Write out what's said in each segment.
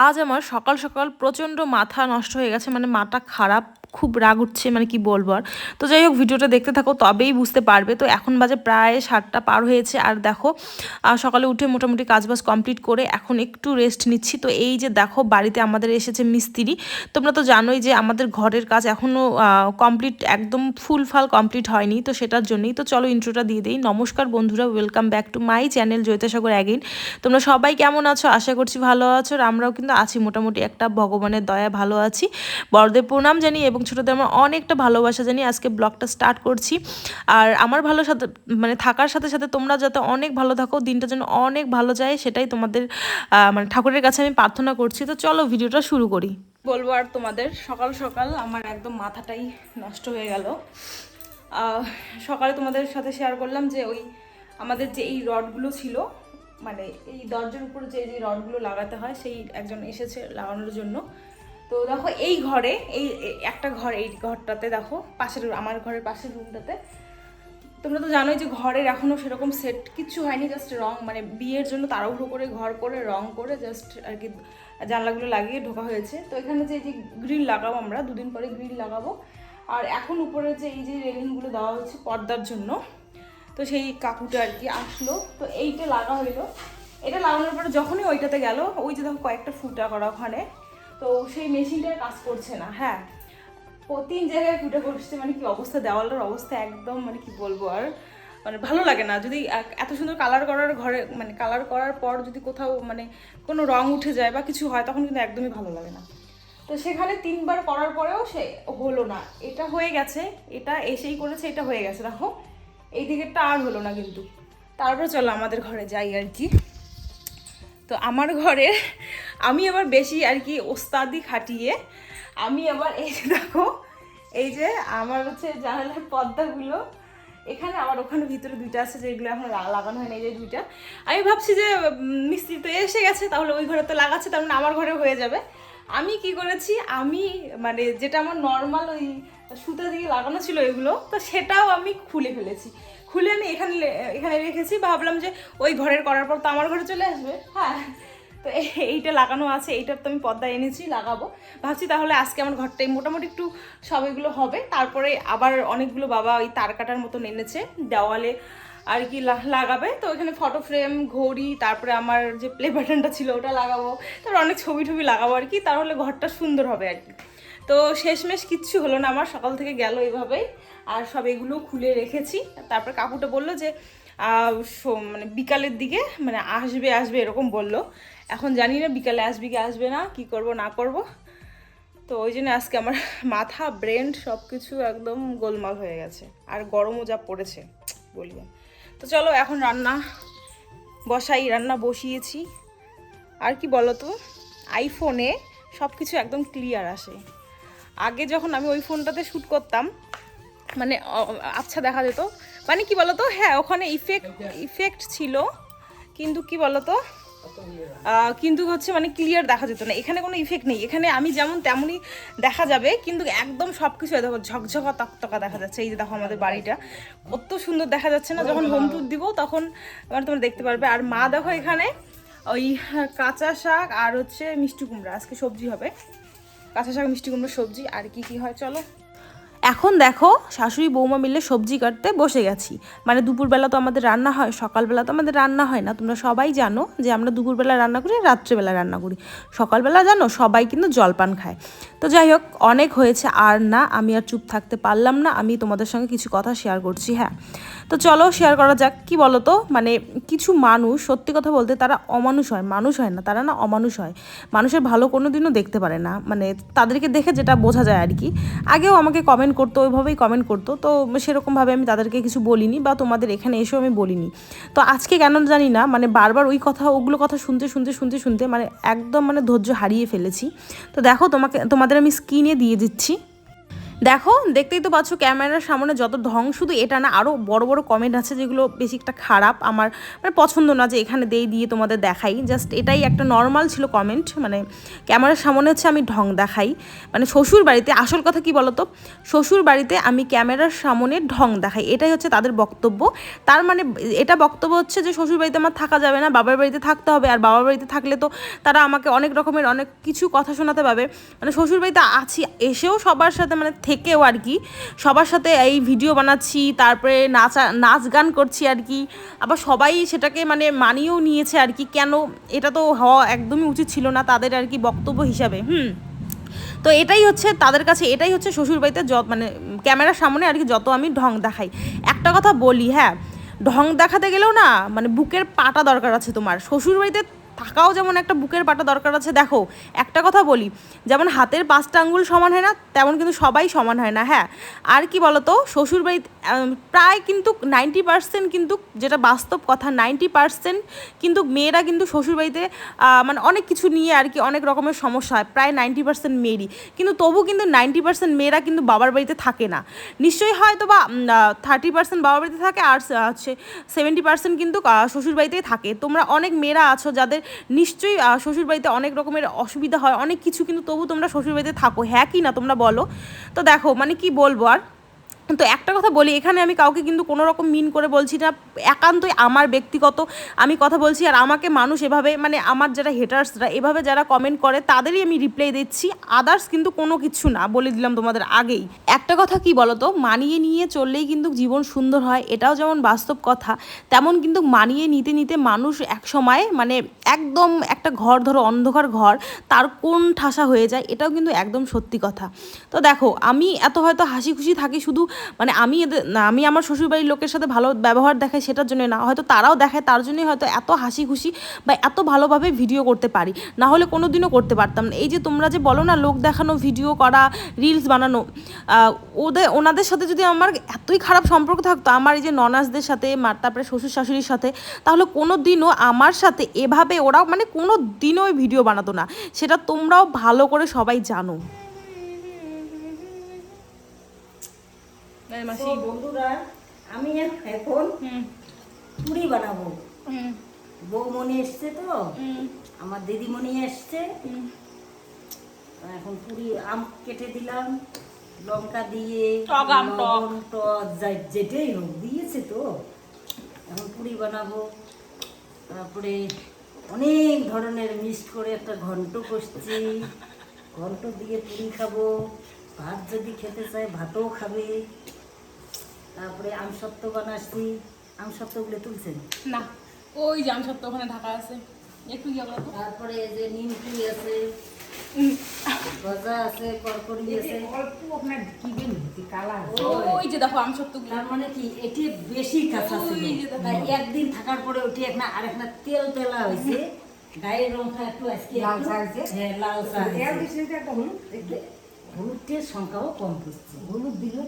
আজ আমার সকাল সকাল প্রচণ্ড মাথা নষ্ট হয়ে গেছে মানে মাথা খারাপ খুব রাগ উঠছে মানে কি বলব আর। তো যাই হোক, ভিডিওটা দেখতে থাকো, তবেই বুঝতে পারবে। তো এখন বাজে প্রায় সাতটা পার হয়েছে আর দেখো সকালে উঠে মোটামুটি কাজবাজ কমপ্লিট করে এখন একটু রেস্ট নিচ্ছি। তো এই যে দেখো, বাড়িতে আমাদের এসেছে মিস্ত্রি। তোমরা তো জানোই যে আমাদের ঘরের কাজ এখনও কমপ্লিট একদম ফুল ফাল কমপ্লিট হয়নি, তো সেটার জন্যই। তো চলো ইন্ট্রোটা দিয়ে দিই। নমস্কার বন্ধুরা welcome back to my channel Joyitasagar again তোমরা সবাই কেমন আছো? আশা করছি ভালো আছো। আর আমরাও কিন্তু আছি মোটামুটি একটা ভগবানের দয়া, ভালো আছি। বড়দের প্রণাম জানি এবং ছোটদের আমার অনেকটা ভালোবাসা, জানি আজকে ব্লগটা স্টার্ট করছি। আর আমার ভালো সাথে মানে থাকার সাথে সাথে তোমরা যাতে অনেক ভালো থাকো, দিনটা যেন অনেক ভালো যায়, সেটাই তোমাদের মানে ঠাকুরের কাছে আমি প্রার্থনা করছি। তো চলো ভিডিওটা শুরু করি। বলব আর তোমাদের, সকাল সকাল আমার একদম মাথাটাই নষ্ট হয়ে গেল। সকালে তোমাদের সাথে শেয়ার করলাম যে ওই আমাদের যে এই রডগুলো ছিল মানে এই দরজার উপর যে যে রডগুলো লাগাতে হয়, সেই একজন এসেছে লাগানোর জন্য। তো দেখো এই ঘরে, এই একটা ঘর, এই ঘরটাতে দেখো, পাশের আমার ঘরের পাশের রুমটাতে। তোমরা তো জানোই যে ঘরের এখনও সেরকম সেট কিচ্ছু হয়নি জাস্ট রং মানে বিয়ের জন্য তাড়াহুড়ো করে ঘর করে, রং করে জাস্ট আর কি জানলাগুলো লাগিয়ে ঢোকা হয়েছে। তো এখানে যে এই যে গ্রিল লাগাবো আমরা, দুদিন পরে গ্রিল লাগাবো। আর এখন উপরে যে, এই যে রেলিংগুলো দেওয়া হচ্ছে পর্দার জন্য, তো সেই কাকুটা আর কি আসলো। তো এইটা লাগা হইল। এটা লাগানোর পরে যখনই ওইটাতে গেল, ওই যে দেখো কয়েকটা ফুটা করা ওখানে। তো সেই মেশিনটার কাজ করছে না হ্যাঁ। তিন জায়গায় ফুটে করছে মানে কি অবস্থা, দেওয়ালের অবস্থা একদম মানে কি বলব আর মানে ভালো লাগে না। যদি এত সুন্দর কালার করার ঘরে মানে কালার করার পর যদি কোথাও মানে কোনো রং উঠে যায় বা কিছু হয়, তখন কিন্তু একদমই ভালো লাগে না। তো সেখানে তিনবার করার পরেও সে হলো না। এটা হয়ে গেছে, এটা এসেই করেছে, এটা হয়ে গেছে। দেখো, এই দিকেরটা আর হলো না কিন্তু। তারপর চলো আমাদের ঘরে যাই আর কি। তো আমার ঘরে আমি আবার বেশি আর কি ওস্তাদি খাটিয়ে আমি আবার এই যে দেখো, এই যে আমার হচ্ছে জানালার পর্দাগুলো। এখানে আবার ওখানে ভিতরে দুইটা আছে যেগুলো এখন লাগানো হয়নি এই যে দুইটা। আমি ভাবছি যে মিস্ত্রি তো এসে গেছে, তাহলে ওই ঘরে তো লাগাচ্ছে, তার মানে আমার ঘরে হয়ে যাবে। আমি কি করেছি? আমি মানে যেটা আমার নর্মাল ওই সুতা দিয়ে লাগানো ছিল এগুলো, তো সেটাও আমি খুলে ফেলেছি। খুলে আমি এখানে এখানে রেখেছি, ভাবলাম যে ওই ঘরের করার পর তো আমার ঘরে চলে আসবে হ্যাঁ। তো এইটা লাগানো আছে, এইটার তো আমি পর্দা এনেছি, লাগাবো। ভাবছি তাহলে আজকে আমার ঘরটাই মোটামুটি একটু সব এগুলো হবে, তারপরে আবার অনেকগুলো বাবা ওই তার কাটার মতন এনেছে, দেওয়ালে আর কি লাগাবে। তো এখানে ফটো ফ্রেম ঘড়ি, তারপরে আমার যে প্লে বাটনটা ছিল ওটা লাগাবো। তারপর অনেক ছবি টবি লাগাবো আর কি, তাহলে ঘরটা সুন্দর হবে আর কি। তো শেষমেশ কিচ্ছু হলো না, আমার সকাল থেকে গেল এইভাবেই। আর সব এগুলো খুলে রেখেছি। তারপর কাকুটা বলল যে মানে বিকালের দিকে মানে আসবে আসবে এরকম বলল। এখন জানি না বিকালে আসবে কি আসবে না, কি করব, না করব। তো ওই জন্য আজকে আমার মাথা ব্রেন সব কিছু একদম গোলমাল হয়ে গেছে। আর গরমও যা পড়েছে, বলি। আর। তো চলো এখন রান্না বসাই, রান্না বসিয়েছি। আর কি বলো তো আইফোনে সব কিছু একদম ক্লিয়ার আসে। আগে যখন আমি ওই ফোনটাতে শ্যুট করতাম মানে আচ্ছা দেখা যেত। মানে কি বলতো হ্যাঁ ওখানে ইফেক্ট ইফেক্ট ছিল, কিন্তু কি বলতো কিন্তু হচ্ছে মানে ক্লিয়ার দেখা যেত না। এখানে কোনো ইফেক্ট নেই। এখানে আমি যেমন তেমনই দেখা যাবে, কিন্তু একদম সব কিছু দেখো, ঝকঝকা, তকতকা দেখা যাচ্ছে। এই যে দেখো আমাদের বাড়িটা। কত সুন্দর দেখা যাচ্ছে না? যখন হোম টুর দিব, তখন মানে তোমরা দেখতে পারবে। আর মা দেখো এখানে, ওই কাঁচা শাক আর হচ্ছে মিষ্টি কুমড়া। আজকে সবজি হবে। কাঁচা শাক, মিষ্টি কুমড়ো সবজি। আর কি কি হয়, চলো। এখন দেখো শাশুড়ি বৌমা মিলে সবজি কাটতে বসে গেছি। মানে দুপুরবেলা তো আমাদের রান্না হয়, সকালবেলা তো আমাদের রান্না হয় না। তোমরা সবাই জানো যে আমরা দুপুরবেলা রান্না করি, রাত্রেবেলা রান্না করি। সকালবেলা জানো সবাই কিন্তু জলপান খায়। তো যাই হোক, অনেক হয়েছে। আর না, আমি আর চুপ থাকতে পারলাম না। আমি তোমাদের সঙ্গে কিছু কথা শেয়ার করছি হ্যাঁ। তো চলো শেয়ার করা যাক। কি বলো তো মানে কিছু মানুষ, সত্যি কথা বলতে তারা অমানুষ হয়, মানুষ হয় না, তারা না অমানুষ হয়। মানুষের ভালো কোনো দিনও দেখতে পারে না। মানে তাদেরকে দেখে যেটা বোঝা যায় আর কি। আগেও আমাকে কমেন্ট করতো, ওইভাবেই কমেন্ট করতো। তো সেরকমভাবে আমি তাদেরকে কিছু বলিনি বা তোমাদের এখানে এসেও আমি বলিনি। তো আজকে কেন জানি না মানে বারবার ওই কথা, ওগুলো কথা শুনতে শুনতে শুনতে শুনতে মানে একদম মানে ধৈর্য হারিয়ে ফেলেছি। তো দেখো তোমাকে, তোমাদের আমি স্ক্রিনে দিয়ে দিচ্ছি। দেখো, দেখতেই তো পাচ্ছ ক্যামেরার সামনে যত ঢং, শুধু এটা না আরও বড় বড় কমেন্ট আছে যেগুলো বেশি একটা খারাপ, আমার মানে পছন্দ না যে এখানে দেই, দিয়ে তোমাদের দেখাই। জাস্ট এটাই একটা নর্মাল ছিল কমেন্ট মানে ক্যামেরার সামনে হচ্ছে আমি ঢং দেখাই। মানে শ্বশুর বাড়িতে, আসল কথা কি বলতো? শ্বশুর বাড়িতে আমি ক্যামেরার সামনে ঢং দেখাই, এটাই হচ্ছে তাদের বক্তব্য। তার মানে এটা বক্তব্য হচ্ছে যে শ্বশুর বাড়িতে আমার থাকা যাবে না, বাবার বাড়িতে থাকতে হবে, আর বাবার বাড়িতে থাকলে তো তারা আমাকে অনেক রকমের অনেক কিছু কথা শোনাতে পাবে। মানে শ্বশুর বাড়িতে আছি, এসেও সবার সাথে মানে থেকেও আর কি। সবার সাথে এই ভিডিও বানাচ্ছি, তারপরে নাচা, নাচ গান করছি আর কি। আবার সবাই সেটাকে মানে মানিয়েও নিয়েছে আর কি। কেন? এটা তো হওয়া একদমই উচিত ছিল না তাদের আর কি বক্তব্য হিসাবে, হুম। তো এটাই হচ্ছে তাদের কাছে, এটাই হচ্ছে শ্বশুরবাড়িতে যত মানে ক্যামেরার সামনে আর কি যত আমি ঢং দেখাই। একটা কথা বলি হ্যাঁ ঢং দেখাতে গেলেও না মানে বুকের পাটা দরকার আছে তোমার। শ্বশুরবাড়িতে থাকাও যেমন একটা বুকের পাটা দরকার আছে। দেখো একটা কথা বলি যেমন হাতের পাঁচটা আঙ্গুল সমান হয় না তেমন কিন্তু সবাই সমান হয় না হ্যাঁ? আর কি বলতো শ্বশুরবাড়িতে প্রায় কিন্তু নাইনটি পার্সেন্ট কিন্তু যেটা বাস্তব কথা নাইনটি পার্সেন্ট কিন্তু মেয়েরা কিন্তু শ্বশুরবাড়িতে মানে অনেক কিছু নিয়ে আর কি অনেক রকমের সমস্যা হয় প্রায় নাইনটি পার্সেন্ট মেয়েরই। কিন্তু তবু কিন্তু নাইনটি পার্সেন্ট মেয়েরা কিন্তু বাবার বাড়িতে থাকে না। নিশ্চয়ই হয়তো বা থার্টি পার্সেন্ট বাবার বাড়িতে থাকে আর হচ্ছে সেভেন্টি পার্সেন্ট কিন্তু আহ, শ্বশুর বাড়িতেই থাকে। তোমরা অনেক মেয়েরা আছো যাদের নিশ্চয়ই শ্বশুরবাড়িতে অনেক রকমের অসুবিধা হয়, অনেক কিছু, কিন্তু তবু তোমরা শ্বশুরবাড়িতে থাকো। হ্যাঁ কি না তোমরা বলো? তো দেখো মানে কি বলব আর? তো একটা কথা বলি, এখানে আমি কাউকে কিন্তু কোনো রকম মিন করে বলছি না। একান্তই আমার ব্যক্তিগত আমি কথা বলছি আর আমাকে মানুষ এভাবে মানে আমার যারা হেটার্সরা এভাবে যারা কমেন্ট করে, তাদেরই আমি রিপ্লাই দিচ্ছি। আদার্স কিন্তু কোনো কিছু না, বলে দিলাম তোমাদের আগেই। একটা কথা কি বলতো? মানিয়ে নিয়ে চললেই কিন্তু জীবন সুন্দর হয়, এটাও যেমন বাস্তব কথা, তেমন কিন্তু মানিয়ে নিতে নিতে মানুষ এক সময় মানে একদম একটা ঘর ধরো, অন্ধকার ঘর, তার কোন ঠাসা হয়ে যায়, এটাও কিন্তু একদম সত্যি কথা। তো দেখো, আমি এত হয়তো হাসি খুশি থাকি শুধু মানে আমি এদের আমি আমার শ্বশুরবাড়ির লোকের সাথে ভালো ব্যবহার দেখাই সেটার জন্য না, হয়তো তারাও দেখায়, তার জন্যই হয়তো এত হাসি খুশি বা এত ভালোভাবে ভিডিও করতে পারি। না হলে কোনো দিনও করতে পারতাম না। এই যে তোমরা যে বলো না, লোক দেখানো, ভিডিও করা, রিলস বানানো ওদের, ওনাদের সাথে যদি আমার এতই খারাপ সম্পর্ক থাকতো, আমার এই যে ননাসদের সাথে মা- তারপরে শ্বশুর শাশুড়ির সাথে, তাহলে কোনো দিনও আমার সাথে এভাবে ওরাও মানে কোনো দিনও ভিডিও বানাতো না। সেটা তোমরাও ভালো করে সবাই জানো। তো বন্ধুরা আমি এখন পুরি বানাবো। বৌমণি এসছে তো? আমার দিদিমণি এসছে। এখন পুরি আম কেটে দিলাম লঙ্কা দিয়ে যেটাই হোক দিয়েছে তো। এখন পুরি বানাবো। তারপরে অনেক ধরনের মিক্সড করে একটা ঘন্ট কষছি। ঘন্ট দিয়ে পুরি খাব। ভাত যদি খেতে চায় ভাতও খাবে। তারপরে আমসত্ত্ব বানাচ্ছি। আমসত্ত্বগুলো তুলছেন? না ওই জাম সত্য ওখানে ঢাকা আছে। একটু তারপরে যে নিমকি আছে? গজা আছে করকরি আছে। ওই যে দেখো আম সত্য তার মানে কি এটি বেশি কাঁচা ছিল। ওই যে দেখো। তাই একদিন থাকার পরে ওটি একটা আর একটা তেল তেলা হয়েছে। গায়ের রংটা একটু আজকে একটু- হ্যাঁ লাল চা হয়েছে। হলুদের সংখ্যাও কম পড়ছে হলুদ দিলে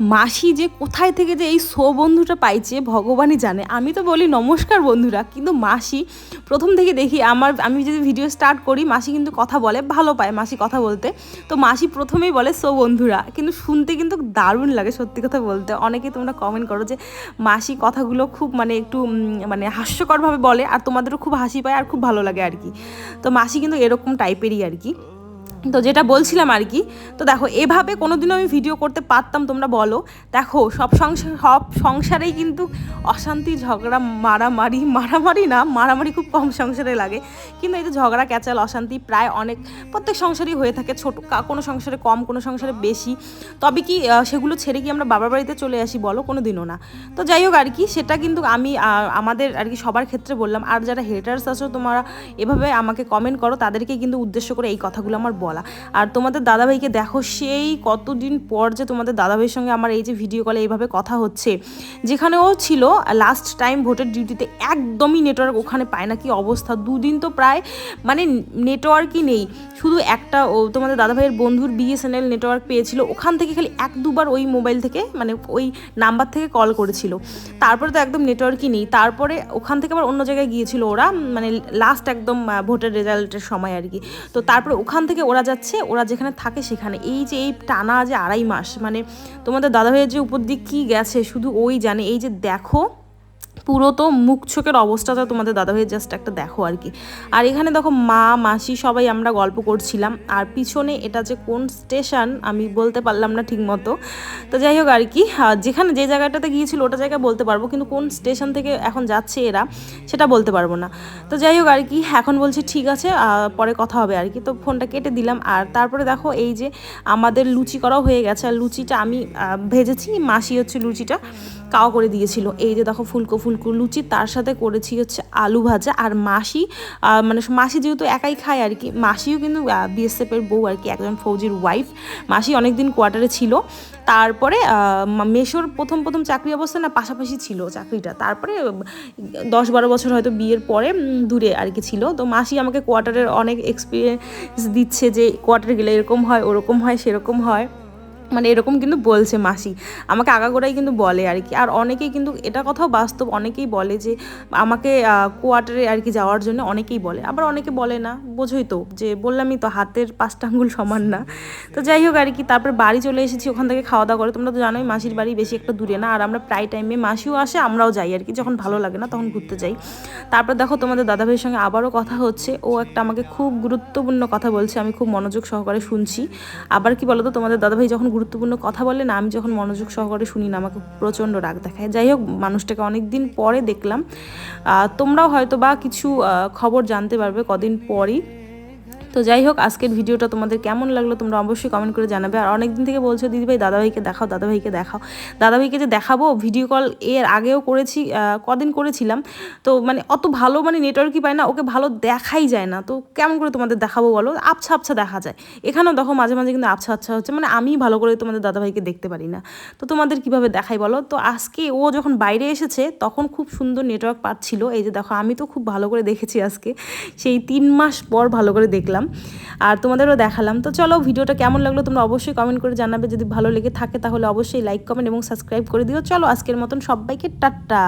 মাসি যে কোথায় থেকে যে এই সো বন্ধুটা পাইছে, ভগবানই জানে। আমি তো বলি, নমস্কার বন্ধুরা। কিন্তু মাসি প্রথম থেকে দেখি আমার, আমি যদি ভিডিও স্টার্ট করি, মাসি কিন্তু কথা বলে, ভালো পায় মাসি কথা বলতে। তো মাসি প্রথমেই বলে সো বন্ধুরা। কিন্তু শুনতে কিন্তু দারুণ লাগে সত্যি কথা বলতে। অনেকে তোমরা কমেন্ট করো যে, মাসি কথাগুলো খুব মানে একটু মানে হাস্যকরভাবে বলে, আর তোমাদেরও খুব হাসি পায়, আর খুব ভালো লাগে আর কি। তো মাসি কিন্তু এরকম টাইপেরই আর কি। তো যেটা বলছিলাম আর কি, তো দেখো, এভাবে কোনো দিনও আমি ভিডিও করতে পারতাম, তোমরা বলো। দেখো, সব সংসার সব সংসারেই কিন্তু অশান্তি, ঝগড়া, মারামারি মারামারি না, মারামারি খুব কম সংসারে লাগে। কিন্তু এই যে ঝগড়া, ক্যাচাল, অশান্তি প্রায় অনেক, প্রত্যেক সংসারই হয়ে থাকে, ছোট কোনো সংসারে কম, কোনো সংসারে বেশি। তবে কি সেগুলো ছেড়ে কি আমরা বাবার বাড়িতে চলে আসি, বলো কোনো দিনও না। তো যাই হোক আর কি, সেটা কিন্তু আমি আমাদের আর কি সবার ক্ষেত্রে বললাম। আর যারা হেটার্স আছো, তোমরা এভাবে আমাকে কমেন্ট করো, তাদেরকে কিন্তু উদ্দেশ্য করে এই কথাগুলো আমার বলা আর তোমাদের দাদাভাইকে দেখো সেই কতদিন পর যে তোমাদের দাদাভাইয়ের সঙ্গে আমার এই যে ভিডিও কলে এইভাবে কথা হচ্ছে যেখানে ও ছিল লাস্ট টাইম ভোটের ডিউটিতে একদমই নেটওয়ার্ক ওখানে পায় না, কি অবস্থা? দুদিন তো প্রায় মানে নেটওয়ার্কই নেই। শুধু একটা ও তোমাদের দাদাভাইয়ের বন্ধুর বিএসএনএল নেটওয়ার্ক পেয়েছিল, ওখান থেকে খালি এক দুবার ওই মোবাইল থেকে মানে ওই নাম্বার থেকে কল করেছিল। তারপরে তো একদম নেটওয়ার্কই নেই। তারপরে ওখান থেকে আবার অন্য জায়গায় গিয়েছিল ওরা মানে লাস্ট একদম ভোটের রেজাল্টের সময় আর কি। তো তারপরে ওখান থেকে ওরা ওরা যাচ্ছে, ওরা যেখানে থাকে সেখানে। এই যে এই টানা যে আড়াই মাস মানে তোমাদের দাদাভাইয়ের যে উপর দিক কী গেছে, শুধু ওই জানে। এই যে দেখো পুরো তো মুখ চোখের অবস্থাটা তোমাদের দাদাভাইয়ের জাস্ট একটা দেখো আর কি। আর এখানে দেখো মা, মাসি সবাই আমরা গল্প করছিলাম। আর পিছনে এটা যে কোন স্টেশন আমি বলতে পারলাম না ঠিক মতো তো যাই হোক আর কি যেখানে যে জায়গাটাতে গিয়েছিল ওটা জায়গায় বলতে পারব, কিন্তু কোন স্টেশন থেকে এখন যাচ্ছে এরা সেটা বলতে পারব না। তো যাই হোক আর কি, এখন বলছি ঠিক আছে পরে কথা হবে আর কি। তো ফোনটা কেটে দিলাম, আর তারপরে দেখো এই যে আমাদের লুচি করাও হয়ে গেছে। আর লুচিটা আমি ভেজেছি, মাসি হচ্ছে লুচিটা। কাও করে দিয়েছিল। এই যে দেখো ফুলকো ফুলকো লুচি, তার সাথে করেছি হচ্ছে আলু ভাজা আর মাসি মানে মাসি যেহেতু একাই খায় আর কি, মাসিও কিন্তু বিএসএফের বউ আর কি, একজন ফৌজির ওয়াইফ মাসি অনেকদিন কোয়ার্টারে ছিল। তারপরে মেশোর প্রথম প্রথম চাকরি অবস্থা না পাশাপাশি ছিল চাকরিটা। তারপরে দশ বারো বছর হয়তো বিয়ের পরে দূরে আর কি ছিল। তো মাসি আমাকে কোয়ার্টারের অনেক এক্সপিরিয়েন্স দিচ্ছে যে কোয়ার্টারে গেলে এরকম হয়, ওরকম হয়, সেরকম হয়। মানে এরকম কিন্তু বলছে মাসি। আমাকে আগাগোড়াই কিন্তু বলে আর কি। আর অনেকেই কিন্তু এটা কথাও বাস্তব, অনেকেই বলে যে আমাকে কোয়ার্টারে আর কি যাওয়ার জন্য অনেকেই বলে। আবার অনেকে বলে না, বোঝোই তো যে বললামই তো হাতের পাঁচটা আঙ্গুল সমান না। তো যাই হোক আর কি, তারপর বাড়ি চলে এসেছি, ওখান থেকে খাওয়া দাওয়া করে। তোমরা তো জানোই মাসির বাড়ি বেশি একটা দূরে না। আর আমরা প্রায় টাইমে মাসিও আসে, আমরাও যাই আর কি। যখন ভালো লাগে না তখন ঘুরতে যাই। তারপর দেখো তোমাদের দাদাভাইয়ের সঙ্গে আবারও কথা হচ্ছে। ও একটা আমাকে খুব গুরুত্বপূর্ণ কথা বলছে, আমি খুব মনোযোগ সহকারে শুনছি। আবার কি বলতো, তোমাদের দাদাভাই যখন গুরুত্বপূর্ণ কথা বলে না, আমি যখন মনোযোগ সহকারে শুনি না, আমাকে প্রচণ্ড রাগ দেখায়। যাই হোক, মানুষটাকে অনেক দিন পরে দেখলাম। তোমরাও হয়তো বা কিছু খবর জানতে পারবে কদিন পরই। তো যাই হোক, আজকের ভিডিওটা তোমাদের কেমন লাগল তোমরা অবশ্যই কমেন্ট করে জানাবে। আর অনেক দিন থেকে বলছো, দিদিভাই, দাদাভাইকে দেখাও দাদাভাইকে দেখাও। দাদাভাইকে যে দেখাবো ভিডিও কল এর আগেও করেছি কদিন করেছিলাম। তো মানে অত ভালো মানে নেটওয়ার্কই পায় না, ওকে ভালো দেখাই যায় না। তো কেমন করে তোমাদের দেখাবো বলো? আবছা আবছা দেখা যায়। এখানেও দেখো, মাঝে মাঝে কিন্তু আবছা আবছা হচ্ছে মানে আমি ভালো করে তোমাদের দাদাভাইকে দেখতে পারি না। তো তোমাদের কীভাবে দেখাই বলো? তো আজকে ও যখন বাইরে এসেছে, তখন খুব সুন্দর নেটওয়ার্ক পাচ্ছিল। এই যে দেখো, আমি তো খুব ভালো করে দেখেছি আজকে। সেই তিন মাস পর ভালো করে দেখলাম। আর তোমাদেরও দেখালাম। তো চলো ভিডিওটা কেমন লাগল তোমরা অবশ্যই কমেন্ট করে জানাবে। যদি ভালো লেগে থাকে তাহলে অবশ্যই লাইক কমেন্ট এবং সাবস্ক্রাইব করে দিও। চলো আজকের মতন সবাইকে টাটা।